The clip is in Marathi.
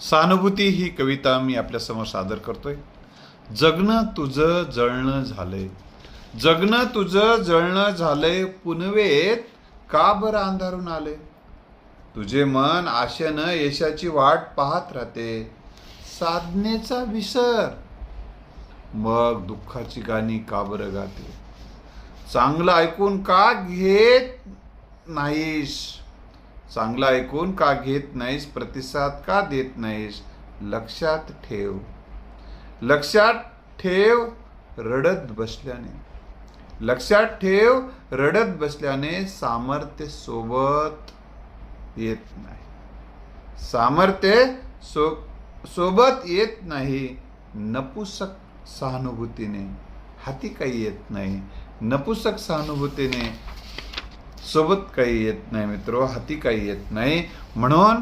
सहानुभूती ही कविता मी आपल्यासमोर सादर करतोय. जगणं तुझं जळणं झालंय. जगणं तुझं जळणं झालंय पुनवेत का बरं अंधारून आले तुझे मन आशेनं यशाची वाट पाहत राहते. साधनेचा विसर. मग दुःखाची गाणी का बरं गाते? चांगलं ऐकून का घेत नाहीस? चांगलं ऐकून का घेत नाहीस प्रतिसाद का देत नाहीस? लक्षात ठेव. लक्षात ठेव रडत बसल्याने. लक्षात ठेव रडत बसल्याने सामर्थ्य सोबत येत नाही. सामर्थ्य सो सोबत येत नाही नपुसक सहानुभूतीने. हाती काही येत नाही. नपुसक सहानुभूतीने सोबत काही येत नाही मित्र हाती काही येत नाही. म्हणून